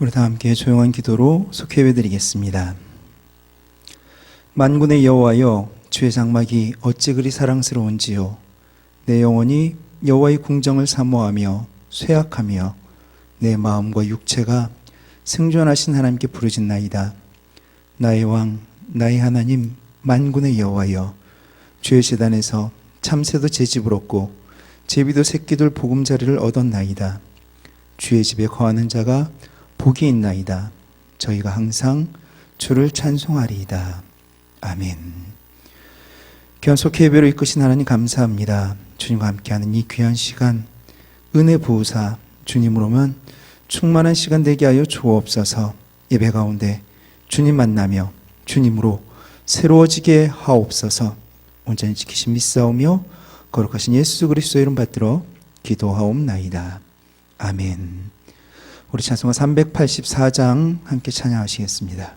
우리 다 함께 조용한 기도로 속해 예배드리겠습니다. 만군의 여호와여 주의 장막이 어찌 그리 사랑스러운지요. 내 영혼이 여호와의 궁정을 사모하며 쇠약하며 내 마음과 육체가 생존하신 하나님께 부르짖나이다. 나의 왕 나의 하나님 만군의 여호와여 주의 재단에서 참새도 제 집을 얻고 제비도 새끼들 보금자리를 얻었나이다. 주의 집에 거하는 자가 복이 있나이다. 저희가 항상 주를 찬송하리이다. 아멘. 견속 예배로 이끄신 하나님 감사합니다. 주님과 함께하는 이 귀한 시간 은혜 부으사 주님으로만 충만한 시간 되게 하여 주옵소서. 예배 가운데 주님 만나며 주님으로 새로워지게 하옵소서. 온전히 지키신 믿사오며 거룩하신 예수 그리스도 이름 받들어 기도하옵나이다. 아멘. 우리 찬송가 384장 함께 찬양하시겠습니다.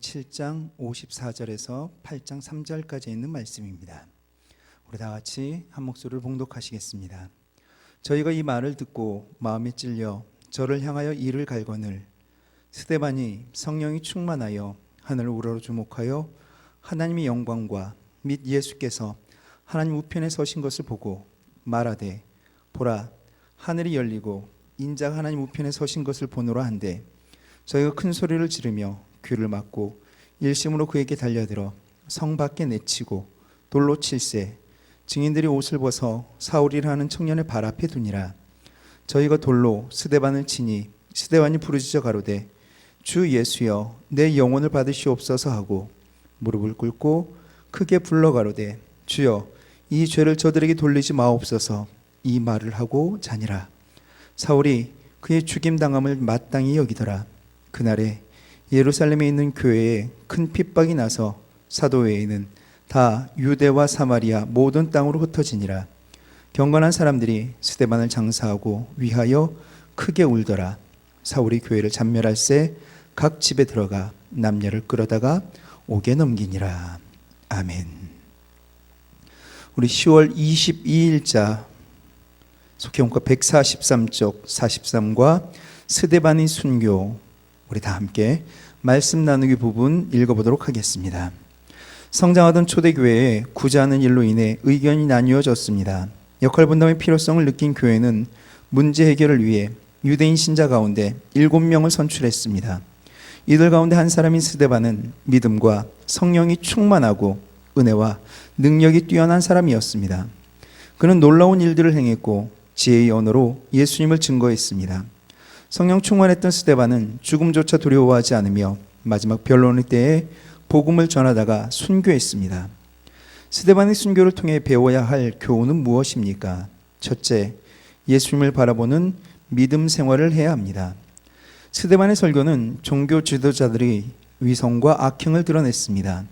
7장 54절에서 8장 3절까지 있는 말씀입니다. 우리 다 같이 한 목소리를 봉독하시겠습니다. 저희가 이 말을 듣고 마음에 찔려 저를 향하여 이를 갈거늘 스데반이 성령이 충만하여 하늘 우러러 주목하여 하나님의 영광과 및 예수께서 하나님 우편에 서신 것을 보고 말하되 보라 하늘이 열리고 인자가 하나님 우편에 서신 것을 보노라 한데 저희가 큰 소리를 지르며 귀를 막고 일심으로 그에게 달려들어 성 밖에 내치고 돌로 칠세 증인들이 옷을 벗어 사울이라 하는 청년의 발 앞에 두니라. 저희가 돌로 스데반을 치니 스데반이 부르짖어 가로되 주 예수여 내 영혼을 받으시옵소서 하고 무릎을 꿇고 크게 불러 가로되 주여 이 죄를 저들에게 돌리지 마옵소서. 이 말을 하고 자니라. 사울이 그의 죽임 당함을 마땅히 여기더라. 그날에 예루살렘에 있는 교회에 큰 핍박이 나서 사도 외에는 다 유대와 사마리아 모든 땅으로 흩어지니라. 경건한 사람들이 스데반을 장사하고 위하여 크게 울더라. 사울이 교회를 잔멸할 새 각 집에 들어가 남녀를 끌어다가 옥에 넘기니라. 아멘. 우리 10월 22일자 속해온과 143쪽 43과 스데반의 순교 우리 다 함께 말씀 나누기 부분 읽어보도록 하겠습니다. 성장하던 초대교회에 구제하는 일로 인해 의견이 나뉘어졌습니다. 역할 분담의 필요성을 느낀 교회는 문제 해결을 위해 유대인 신자 가운데 일곱 명을 선출했습니다. 이들 가운데 한 사람인 스데반은 믿음과 성령이 충만하고 은혜와 능력이 뛰어난 사람이었습니다. 그는 놀라운 일들을 행했고 지혜의 언어로 예수님을 증거했습니다. 성령 충만했던 스데반은 죽음조차 두려워하지 않으며 마지막 변론의 때에 복음을 전하다가 순교했습니다. 스데반의 순교를 통해 배워야 할 교훈은 무엇입니까? 첫째, 예수님을 바라보는 믿음 생활을 해야 합니다. 스데반의 설교는 종교 지도자들의 위성과 악행을 드러냈습니다.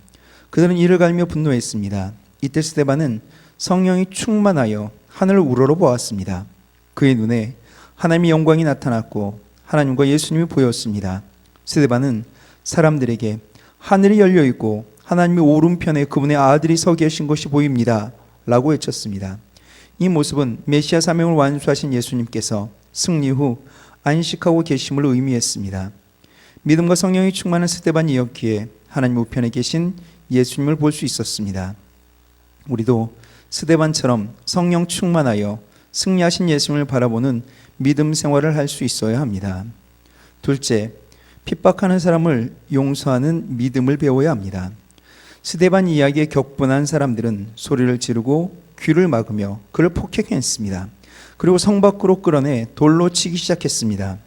그들은 이를 갈며 분노했습니다. 이때 스데반은 성령이 충만하여 하늘을 우러러 보았습니다. 그의 눈에 하나님의 영광이 나타났고 하나님과 예수님이 보였습니다. 스데반은 사람들에게 하늘이 열려 있고 하나님의 오른편에 그분의 아들이 서 계신 것이 보입니다. 라고 외쳤습니다. 이 모습은 메시아 사명을 완수하신 예수님께서 승리 후 안식하고 계심을 의미했습니다. 믿음과 성령이 충만한 스데반이었기에 하나님 우편에 계신 예수님을 볼 수 있었습니다. 우리도 스데반처럼 성령 충만하여 승리하신 예수님을 바라보는 믿음 생활을 할 수 있어야 합니다. 둘째, 핍박하는 사람을 용서하는 믿음을 배워야 합니다. 스데반 이야기에 격분한 사람들은 소리를 지르고 귀를 막으며 그를 폭행했습니다. 그리고 성 밖으로 끌어내 돌로 치기 시작했습니다.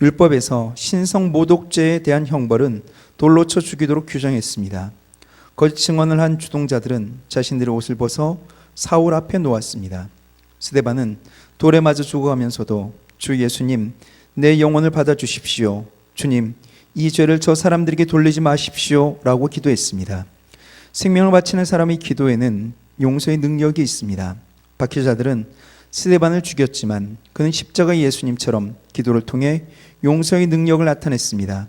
율법에서 신성 모독죄에 대한 형벌은 돌로 쳐 죽이도록 규정했습니다. 거짓 증언을 한 주동자들은 자신들의 옷을 벗어 사울 앞에 놓았습니다. 스데반은 돌에 맞아 죽어가면서도 주 예수님 내 영혼을 받아 주십시오. 주님 이 죄를 저 사람들에게 돌리지 마십시오. 라고 기도했습니다. 생명을 바치는 사람의 기도에는 용서의 능력이 있습니다. 박해자들은 스데반을 죽였지만 그는 십자가 예수님처럼 기도를 통해 용서의 능력을 나타냈습니다.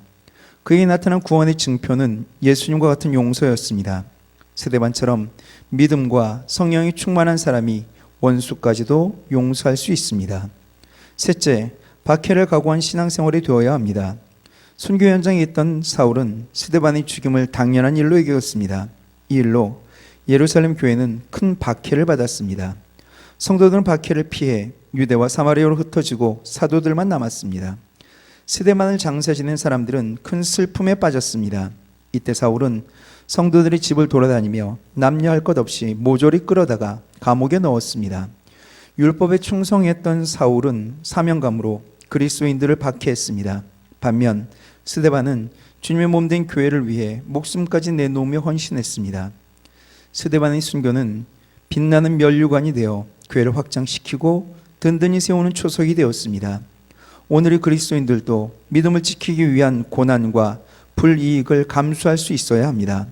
그에게 나타난 구원의 증표는 예수님과 같은 용서였습니다. 스데반처럼 믿음과 성령이 충만한 사람이 원수까지도 용서할 수 있습니다. 셋째, 박해를 각오한 신앙생활이 되어야 합니다. 순교 현장에 있던 사울은 스데반의 죽임을 당연한 일로 여겼습니다. 이 일로 예루살렘 교회는 큰 박해를 받았습니다. 성도들은 박해를 피해 유대와 사마리아로 흩어지고 사도들만 남았습니다. 스데반을 장사 지낸 사람들은 큰 슬픔에 빠졌습니다. 이때 사울은 성도들이 집을 돌아다니며 남녀 할 것 없이 모조리 끌어다가 감옥에 넣었습니다. 율법에 충성했던 사울은 사명감으로 그리스도인들을 박해했습니다. 반면 스데반은 주님의 몸된 교회를 위해 목숨까지 내놓으며 헌신했습니다. 스데반의 순교는 빛나는 면류관이 되어 교회를 확장시키고 든든히 세우는 초석이 되었습니다. 오늘의 그리스도인들도 믿음을 지키기 위한 고난과 불이익을 감수할 수 있어야 합니다.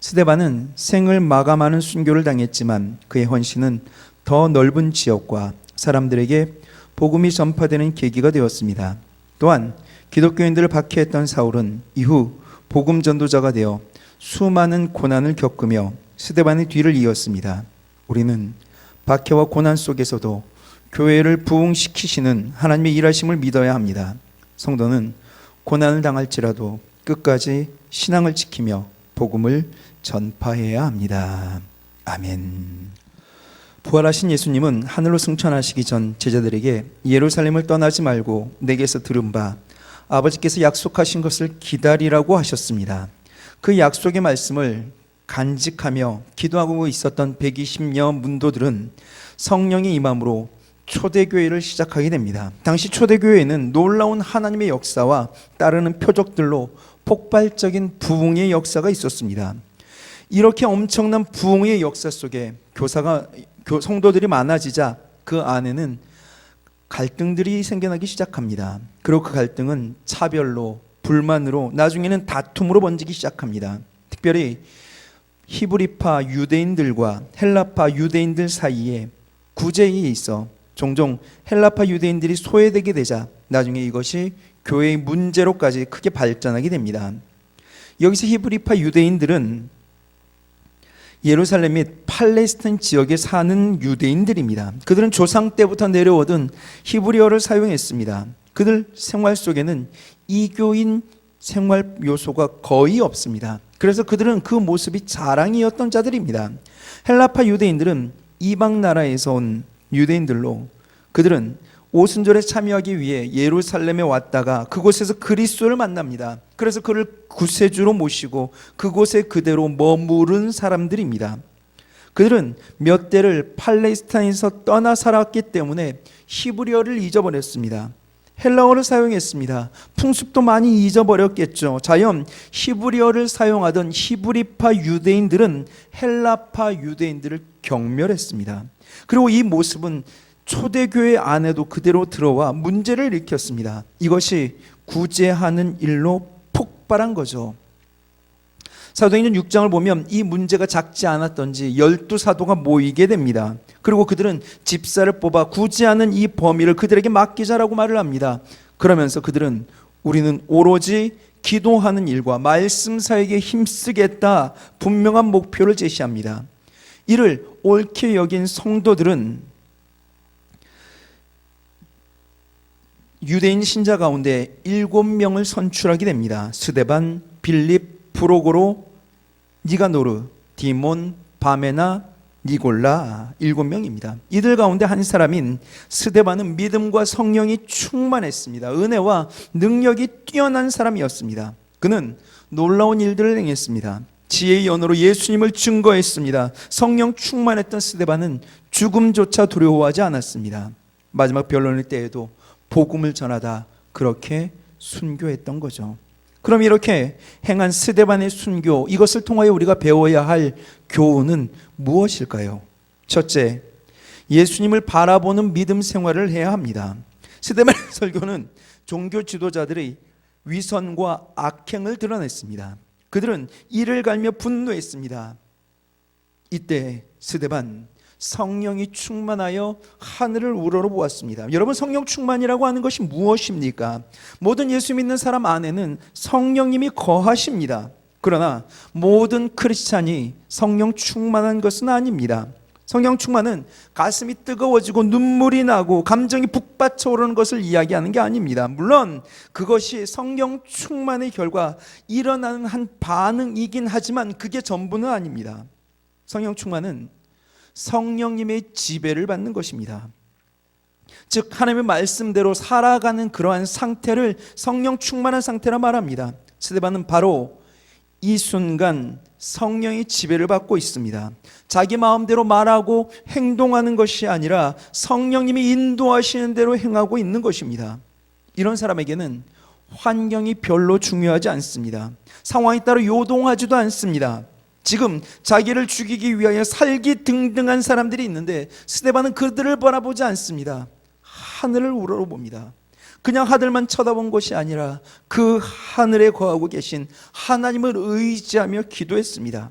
스데반은 생을 마감하는 순교를 당했지만 그의 헌신은 더 넓은 지역과 사람들에게 복음이 전파되는 계기가 되었습니다. 또한 기독교인들을 박해했던 사울은 이후 복음 전도자가 되어 수많은 고난을 겪으며 스데반의 뒤를 이었습니다. 우리는 박해와 고난 속에서도 교회를 부흥시키시는 하나님의 일하심을 믿어야 합니다. 성도는 고난을 당할지라도 끝까지 신앙을 지키며 복음을 전파해야 합니다. 아멘. 부활하신 예수님은 하늘로 승천하시기 전 제자들에게 예루살렘을 떠나지 말고 내게서 들은 바 아버지께서 약속하신 것을 기다리라고 하셨습니다. 그 약속의 말씀을 간직하며 기도하고 있었던 120여 문도들은 성령의 임함으로 초대교회를 시작하게 됩니다. 당시 초대교회는 놀라운 하나님의 역사와 따르는 표적들로 폭발적인 부흥의 역사가 있었습니다. 이렇게 엄청난 부흥의 역사 속에 교사가 교- 성도들이 많아지자 그 안에는 갈등들이 생겨나기 시작합니다. 그리고 그 갈등은 차별로 불만으로 나중에는 다툼으로 번지기 시작합니다. 특별히 히브리파 유대인들과 헬라파 유대인들 사이에 구제에 있어 종종 헬라파 유대인들이 소외되게 되자 나중에 이것이 교회의 문제로까지 크게 발전하게 됩니다. 여기서 히브리파 유대인들은 예루살렘 및 팔레스타인 지역에 사는 유대인들입니다. 그들은 조상 때부터 내려오던 히브리어를 사용했습니다. 그들 생활 속에는 이교인 생활 요소가 거의 없습니다. 그래서 그들은 그 모습이 자랑이었던 자들입니다. 헬라파 유대인들은 이방 나라에서 온 유대인들로 그들은 오순절에 참여하기 위해 예루살렘에 왔다가 그곳에서 그리스도를 만납니다. 그래서 그를 구세주로 모시고 그곳에 그대로 머무른 사람들입니다. 그들은 몇 대를 팔레스타인에서 떠나 살았기 때문에 히브리어를 잊어버렸습니다. 헬라어를 사용했습니다. 풍습도 많이 잊어버렸겠죠. 자연 히브리어를 사용하던 히브리파 유대인들은 헬라파 유대인들을 경멸했습니다. 그리고 이 모습은 초대교회 안에도 그대로 들어와 문제를 일으켰습니다. 이것이 구제하는 일로 폭발한 거죠. 사도행전 6장을 보면 이 문제가 작지 않았던지 열두 사도가 모이게 됩니다. 그리고 그들은 집사를 뽑아 구제하는 이 범위를 그들에게 맡기자라고 말을 합니다. 그러면서 그들은 우리는 오로지 기도하는 일과 말씀 사역에 힘쓰겠다 분명한 목표를 제시합니다. 이를 옳게 여긴 성도들은 유대인 신자 가운데 일곱 명을 선출하게 됩니다. 스데반, 빌립, 프로고로, 니가노르, 디몬, 바메나, 니골라 일곱 명입니다. 이들 가운데 한 사람인 스데반은 믿음과 성령이 충만했습니다. 은혜와 능력이 뛰어난 사람이었습니다. 그는 놀라운 일들을 행했습니다. 지혜의 연으로 예수님을 증거했습니다. 성령 충만했던 스데반은 죽음조차 두려워하지 않았습니다. 마지막 변론의 때에도 복음을 전하다 그렇게 순교했던 거죠. 그럼 이렇게 행한 스데반의 순교 이것을 통하여 우리가 배워야 할 교훈은 무엇일까요? 첫째, 예수님을 바라보는 믿음 생활을 해야 합니다. 스데반의 설교는 종교 지도자들의 위선과 악행을 드러냈습니다. 그들은 이를 갈며 분노했습니다. 이때 스데반 성령이 충만하여 하늘을 우러러 보았습니다. 여러분 성령 충만이라고 하는 것이 무엇입니까? 모든 예수 믿는 사람 안에는 성령님이 거하십니다. 그러나 모든 크리스찬이 성령 충만한 것은 아닙니다. 성령 충만은 가슴이 뜨거워지고 눈물이 나고 감정이 북받쳐 오르는 것을 이야기하는 게 아닙니다. 물론 그것이 성령 충만의 결과 일어나는 한 반응이긴 하지만 그게 전부는 아닙니다. 성령 충만은 성령님의 지배를 받는 것입니다. 즉 하나님의 말씀대로 살아가는 그러한 상태를 성령 충만한 상태라 말합니다. 스데반은 바로 이 순간 성령의 지배를 받고 있습니다. 자기 마음대로 말하고 행동하는 것이 아니라 성령님이 인도하시는 대로 행하고 있는 것입니다. 이런 사람에게는 환경이 별로 중요하지 않습니다. 상황에 따라 요동하지도 않습니다. 지금 자기를 죽이기 위하여 살기 등등한 사람들이 있는데 스데반은 그들을 바라보지 않습니다. 하늘을 우러러봅니다. 그냥 하늘만 쳐다본 것이 아니라 그 하늘에 거하고 계신 하나님을 의지하며 기도했습니다.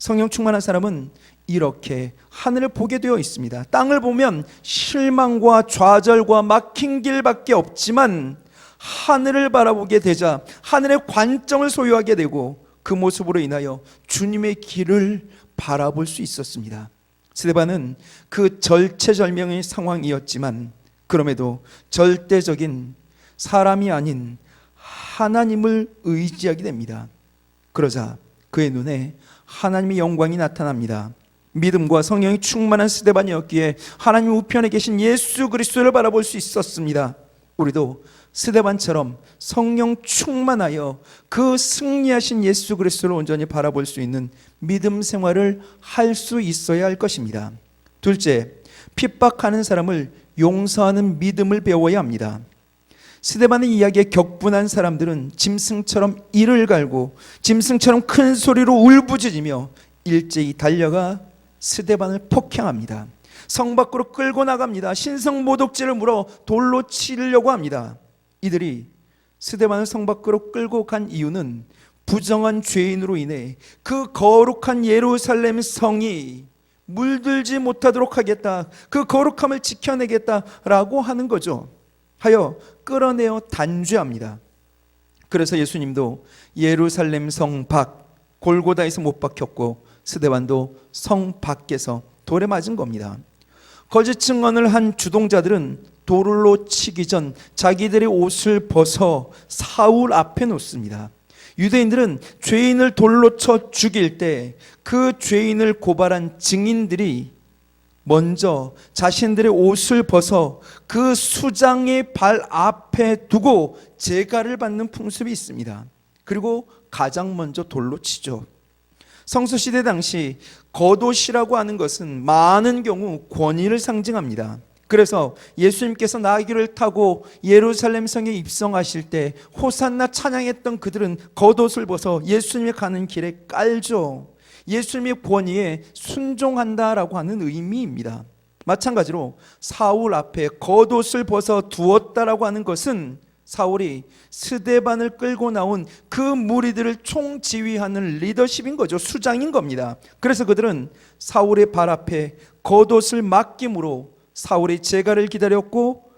성령 충만한 사람은 이렇게 하늘을 보게 되어 있습니다. 땅을 보면 실망과 좌절과 막힌 길밖에 없지만 하늘을 바라보게 되자 하늘의 관점을 소유하게 되고 그 모습으로 인하여 주님의 길을 바라볼 수 있었습니다. 스데반은 그 절체절명의 상황이었지만 그럼에도 절대적인 사람이 아닌 하나님을 의지하게 됩니다. 그러자 그의 눈에 하나님의 영광이 나타납니다. 믿음과 성령이 충만한 스데반이었기에 하나님 우편에 계신 예수 그리스도를 바라볼 수 있었습니다. 우리도 스데반처럼 성령 충만하여 그 승리하신 예수 그리스도를 온전히 바라볼 수 있는 믿음 생활을 할 수 있어야 할 것입니다. 둘째, 핍박하는 사람을 용서하는 믿음을 배워야 합니다. 스데반의 이야기에 격분한 사람들은 짐승처럼 이를 갈고 짐승처럼 큰 소리로 울부짖으며 일제히 달려가 스데반을 폭행합니다. 성 밖으로 끌고 나갑니다. 신성 모독죄를 물어 돌로 치려고 합니다. 이들이 스데반을 성 밖으로 끌고 간 이유는 부정한 죄인으로 인해 그 거룩한 예루살렘 성이 물들지 못하도록 하겠다. 그 거룩함을 지켜내겠다라고 하는 거죠. 하여 끌어내어 단죄합니다. 그래서 예수님도 예루살렘 성 밖 골고다에서 못 박혔고 스데반도 성 밖에서 돌에 맞은 겁니다. 거짓 증언을 한 주동자들은 돌로 치기 전 자기들의 옷을 벗어 사울 앞에 놓습니다. 유대인들은 죄인을 돌로 쳐 죽일 때 그 죄인을 고발한 증인들이 먼저 자신들의 옷을 벗어 그 수장의 발 앞에 두고 제가를 받는 풍습이 있습니다. 그리고 가장 먼저 돌로 치죠. 성서 시대 당시 겉옷이라고 하는 것은 많은 경우 권위를 상징합니다. 그래서 예수님께서 나귀를 타고 예루살렘 성에 입성하실 때 호산나 찬양했던 그들은 겉옷을 벗어 예수님이 가는 길에 깔죠. 예수님의 권위에 순종한다라고 하는 의미입니다. 마찬가지로 사울 앞에 겉옷을 벗어 두었다라고 하는 것은 사울이 스데반을 끌고 나온 그 무리들을 총지휘하는 리더십인 거죠. 수장인 겁니다. 그래서 그들은 사울의 발 앞에 겉옷을 맡김으로 사울의 재가를 기다렸고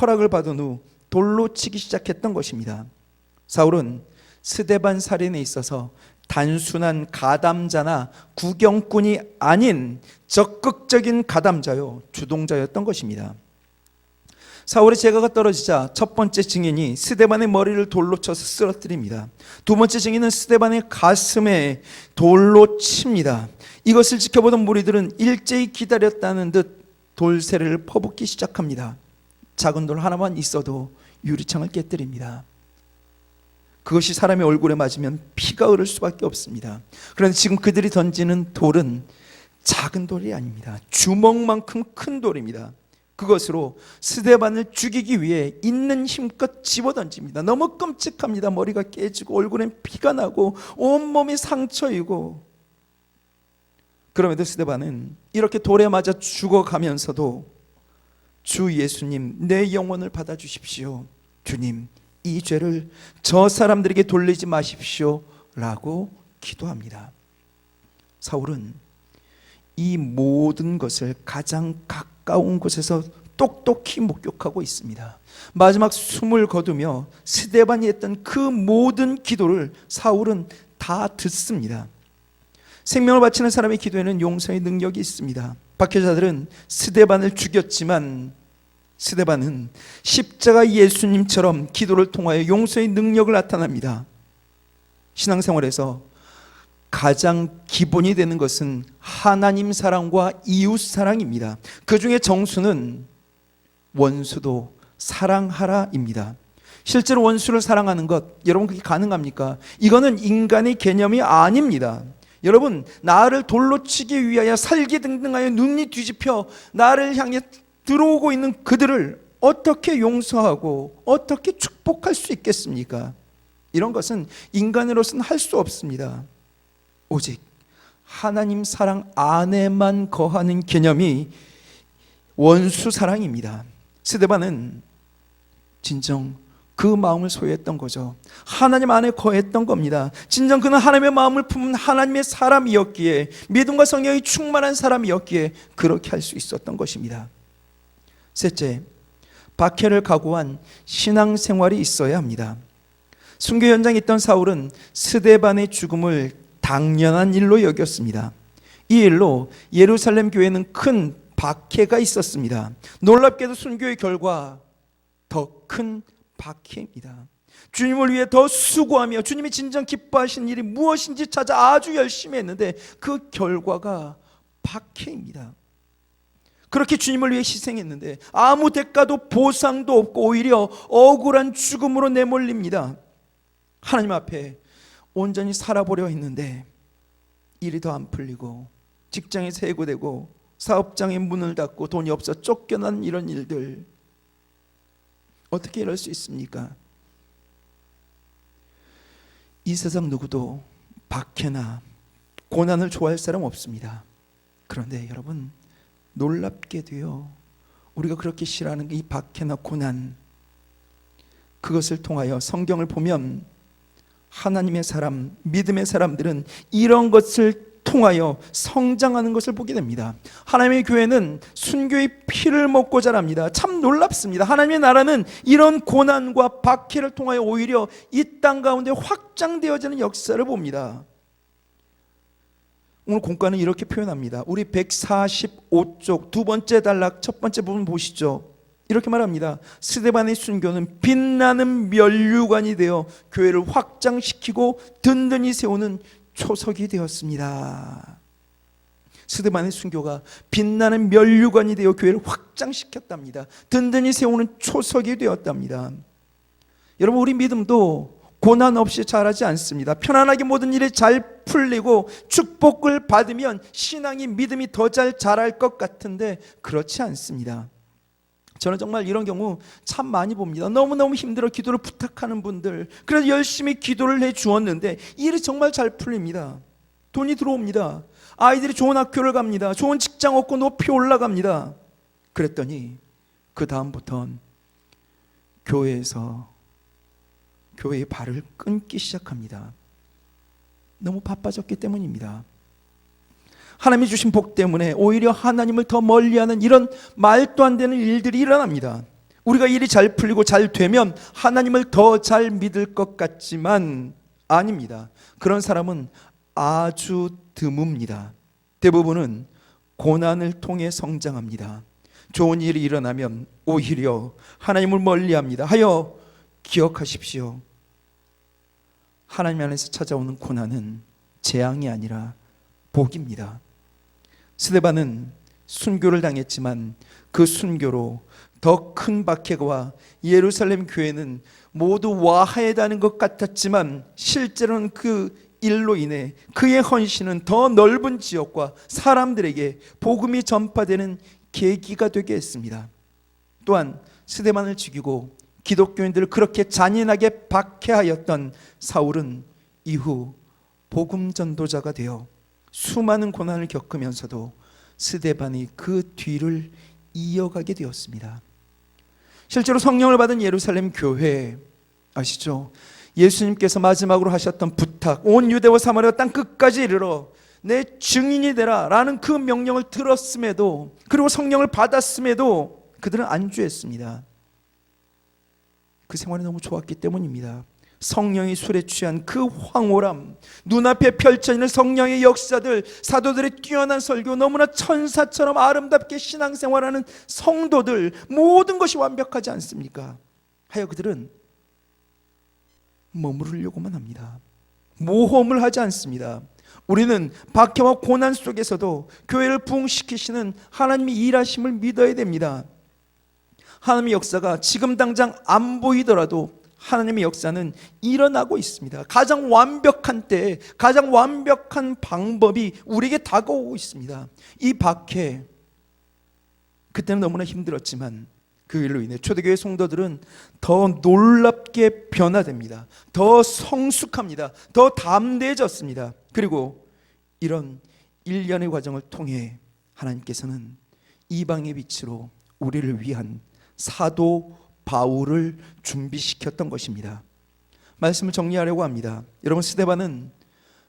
허락을 받은 후 돌로 치기 시작했던 것입니다. 사울은 스데반 살인에 있어서 단순한 가담자나 구경꾼이 아닌 적극적인 가담자요 주동자였던 것입니다. 사울의 제가가 떨어지자 첫 번째 증인이 스데반의 머리를 돌로 쳐서 쓰러뜨립니다. 두 번째 증인은 스데반의 가슴에 돌로 칩니다. 이것을 지켜보던 무리들은 일제히 기다렸다는 듯 돌세를 퍼붓기 시작합니다. 작은 돌 하나만 있어도 유리창을 깨뜨립니다. 그것이 사람의 얼굴에 맞으면 피가 흐를 수밖에 없습니다. 그런데 지금 그들이 던지는 돌은 작은 돌이 아닙니다. 주먹만큼 큰 돌입니다. 그것으로 스데반을 죽이기 위해 있는 힘껏 집어 던집니다. 너무 끔찍합니다. 머리가 깨지고 얼굴엔 피가 나고 온몸이 상처이고 그럼에도 스데반은 이렇게 돌에 맞아 죽어가면서도 주 예수님 내 영혼을 받아 주십시오. 주님 이 죄를 저 사람들에게 돌리지 마십시오 라고 기도합니다. 사울은 이 모든 것을 가장 가까운 곳에서 똑똑히 목격하고 있습니다. 마지막 숨을 거두며 스데반이 했던 그 모든 기도를 사울은 다 듣습니다. 생명을 바치는 사람의 기도에는 용서의 능력이 있습니다. 박해자들은 스데반을 죽였지만 스데반은 십자가 예수님처럼 기도를 통하여 용서의 능력을 나타납니다. 신앙생활에서 가장 기본이 되는 것은 하나님 사랑과 이웃 사랑입니다. 그 중에 정수는 원수도 사랑하라입니다. 실제로 원수를 사랑하는 것, 여러분 그게 가능합니까? 이거는 인간의 개념이 아닙니다. 여러분, 나를 돌로 치기 위하여 살기 등등하여 눈이 뒤집혀 나를 향해 들어오고 있는 그들을 어떻게 용서하고 어떻게 축복할 수 있겠습니까? 이런 것은 인간으로서는 할 수 없습니다. 오직 하나님 사랑 안에만 거하는 개념이 원수 사랑입니다. 스데반은 진정 그 마음을 소유했던 거죠. 하나님 안에 거했던 겁니다. 진정 그는 하나님의 마음을 품은 하나님의 사람이었기에 믿음과 성령이 충만한 사람이었기에 그렇게 할 수 있었던 것입니다. 셋째, 박해를 각오한 신앙생활이 있어야 합니다. 순교 현장에 있던 사울은 스데반의 죽음을 당연한 일로 여겼습니다. 이 일로 예루살렘 교회는 큰 박해가 있었습니다. 놀랍게도 순교의 결과 더 큰 박해입니다. 주님을 위해 더 수고하며 주님이 진정 기뻐하신 일이 무엇인지 찾아 아주 열심히 했는데 그 결과가 박해입니다. 그렇게 주님을 위해 희생했는데 아무 대가도 보상도 없고 오히려 억울한 죽음으로 내몰립니다. 하나님 앞에 온전히 살아보려 했는데 일이 더 안 풀리고 직장에서 해고되고 사업장의 문을 닫고 돈이 없어 쫓겨난 이런 일들 어떻게 이럴 수 있습니까? 이 세상 누구도 박해나 고난을 좋아할 사람 없습니다. 그런데 여러분 놀랍게도요. 우리가 그렇게 싫어하는 이 박해나 고난 그것을 통하여 성경을 보면 하나님의 사람, 믿음의 사람들은 이런 것을 통하여 성장하는 것을 보게 됩니다. 하나님의 교회는 순교의 피를 먹고 자랍니다. 참 놀랍습니다. 하나님의 나라는 이런 고난과 박해를 통하여 오히려 이 땅 가운데 확장되어지는 역사를 봅니다. 오늘 공과는 이렇게 표현합니다. 우리 145쪽 두 번째 단락 첫 번째 부분 보시죠. 이렇게 말합니다. 스데반의 순교는 빛나는 면류관이 되어 교회를 확장시키고 든든히 세우는 초석이 되었습니다. 스데반의 순교가 빛나는 면류관이 되어 교회를 확장시켰답니다. 든든히 세우는 초석이 되었답니다. 여러분 우리 믿음도 고난 없이 자라지 않습니다. 편안하게 모든 일이 잘 풀리고 축복을 받으면 신앙이 믿음이 더 잘 자랄 것 같은데 그렇지 않습니다. 저는 정말 이런 경우 참 많이 봅니다. 너무너무 힘들어 기도를 부탁하는 분들. 그래서 열심히 기도를 해 주었는데 일이 정말 잘 풀립니다. 돈이 들어옵니다. 아이들이 좋은 학교를 갑니다. 좋은 직장 얻고 높이 올라갑니다. 그랬더니 그 다음부터는 교회에서 교회의 발을 끊기 시작합니다. 너무 바빠졌기 때문입니다. 하나님이 주신 복 때문에 오히려 하나님을 더 멀리하는 이런 말도 안 되는 일들이 일어납니다. 우리가 일이 잘 풀리고 잘 되면 하나님을 더 잘 믿을 것 같지만 아닙니다. 그런 사람은 아주 드뭅니다. 대부분은 고난을 통해 성장합니다. 좋은 일이 일어나면 오히려 하나님을 멀리합니다. 하여 기억하십시오. 하나님 안에서 찾아오는 고난은 재앙이 아니라 복입니다. 스데반은 순교를 당했지만 그 순교로 더 큰 박해가 예루살렘 교회는 모두 와해다는 것 같았지만 실제로는 그 일로 인해 그의 헌신은 더 넓은 지역과 사람들에게 복음이 전파되는 계기가 되게 했습니다. 또한 스데반을 죽이고 기독교인들을 그렇게 잔인하게 박해하였던 사울은 이후 복음 전도자가 되어 수많은 고난을 겪으면서도 스데반이 그 뒤를 이어가게 되었습니다. 실제로 성령을 받은 예루살렘 교회 아시죠? 예수님께서 마지막으로 하셨던 부탁, 온 유대와 사마리아 땅 끝까지 이르러 내 증인이 되라라는 그 명령을 들었음에도 그리고 성령을 받았음에도 그들은 안주했습니다. 그 생활이 너무 좋았기 때문입니다. 성령이 술에 취한 그 황홀함, 눈앞에 펼쳐지는 성령의 역사들, 사도들의 뛰어난 설교, 너무나 천사처럼 아름답게 신앙생활하는 성도들, 모든 것이 완벽하지 않습니까? 하여 그들은 머무르려고만 합니다. 모험을 하지 않습니다. 우리는 박해와 고난 속에서도 교회를 부흥시키시는 하나님의 일하심을 믿어야 됩니다. 하나님의 역사가 지금 당장 안 보이더라도 하나님의 역사는 일어나고 있습니다. 가장 완벽한 때, 가장 완벽한 방법이 우리에게 다가오고 있습니다. 이 박해, 그때는 너무나 힘들었지만 그 일로 인해 초대교회 성도들은 더 놀랍게 변화됩니다. 더 성숙합니다. 더 담대해졌습니다. 그리고 이런 일련의 과정을 통해 하나님께서는 이방의 빛으로 우리를 위한 사도 바울을 준비시켰던 것입니다. 말씀을 정리하려고 합니다. 여러분 스데반은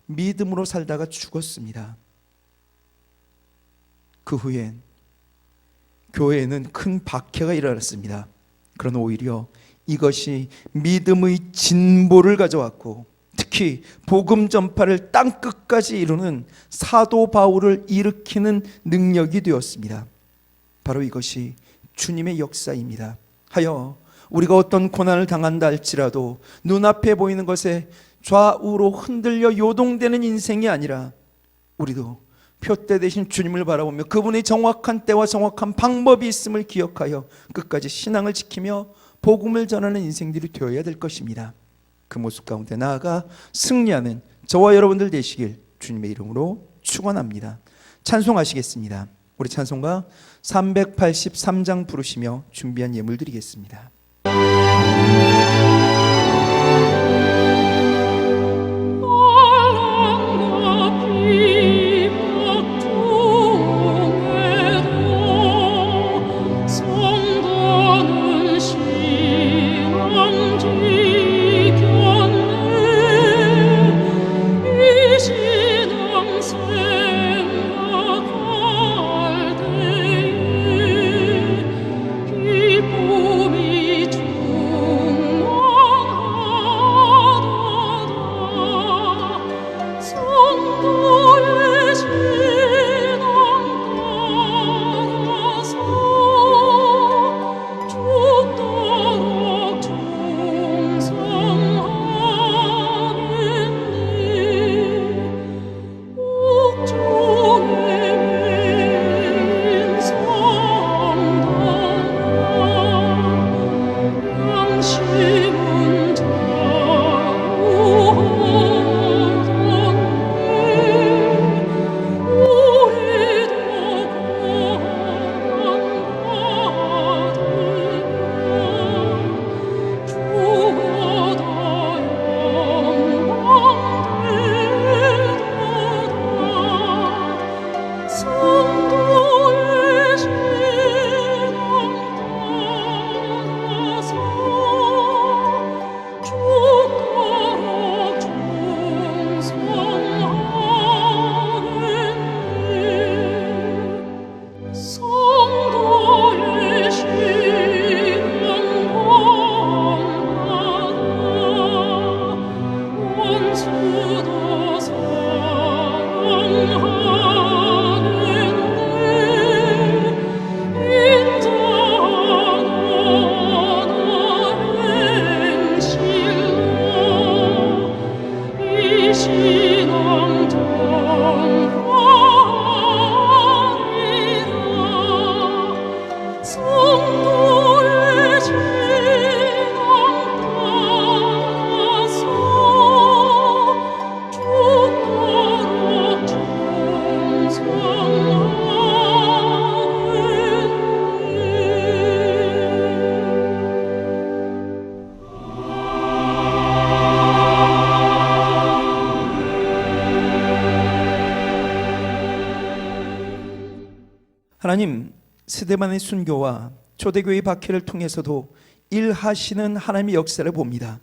믿음으로 살다가 죽었습니다. 그 후엔 교회에는 큰 박해가 일어났습니다. 그러나 오히려 이것이 믿음의 진보를 가져왔고 특히 복음 전파를 땅 끝까지 이루는 사도 바울을 일으키는 능력이 되었습니다. 바로 이것이 주님의 역사입니다. 하여 우리가 어떤 고난을 당한다 할지라도 눈앞에 보이는 것에 좌우로 흔들려 요동되는 인생이 아니라 우리도 표대 대신 주님을 바라보며 그분의 정확한 때와 정확한 방법이 있음을 기억하여 끝까지 신앙을 지키며 복음을 전하는 인생들이 되어야 될 것입니다. 그 모습 가운데 나아가 승리하는 저와 여러분들 되시길 주님의 이름으로 축원합니다. 찬송하시겠습니다. 우리 찬송가 383장 부르시며 준비한 예물 드리겠습니다. 스데반의 순교와 초대교회 박해를 통해서도 일하시는 하나님의 역사를 봅니다.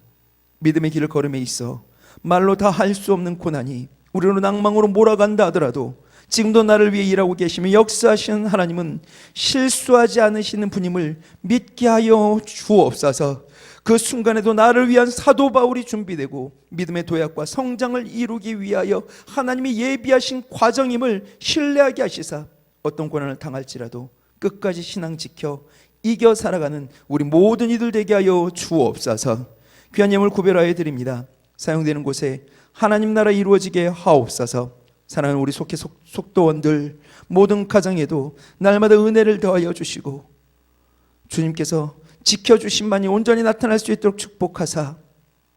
믿음의 길을 걸음에 있어 말로 다 할 수 없는 고난이 우리로 낭망으로 몰아간다 하더라도 지금도 나를 위해 일하고 계시며 역사하시는 하나님은 실수하지 않으시는 분임을 믿게 하여 주옵소서. 그 순간에도 나를 위한 사도 바울이 준비되고 믿음의 도약과 성장을 이루기 위하여 하나님이 예비하신 과정임을 신뢰하게 하시사 어떤 고난을 당할지라도 끝까지 신앙 지켜 이겨 살아가는 우리 모든 이들 되게 하여 주옵소서. 귀한 예물 구별하여 드립니다. 사용되는 곳에 하나님 나라 이루어지게 하옵소서. 사랑하는 우리 속해 속, 속도원들 모든 가정에도 날마다 은혜를 더하여 주시고 주님께서 지켜주심만이 온전히 나타날 수 있도록 축복하사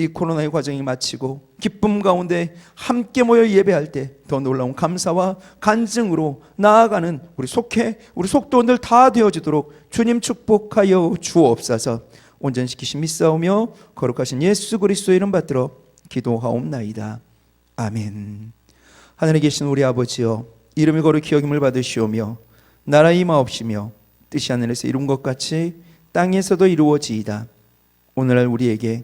이 코로나의 과정이 마치고 기쁨 가운데 함께 모여 예배할 때 더 놀라운 감사와 간증으로 나아가는 우리 속해 우리 속도원들 다 되어지도록 주님 축복하여 주옵소서. 온전시키신 믿사오며 거룩하신 예수 그리스도 이름 받들어 기도하옵나이다. 아멘. 하늘에 계신 우리 아버지여 이름이 거룩히 여김을 받으시오며 나라 임하옵시며 뜻이 하늘에서 이룬 것 같이 땅에서도 이루어지이다. 오늘날 우리에게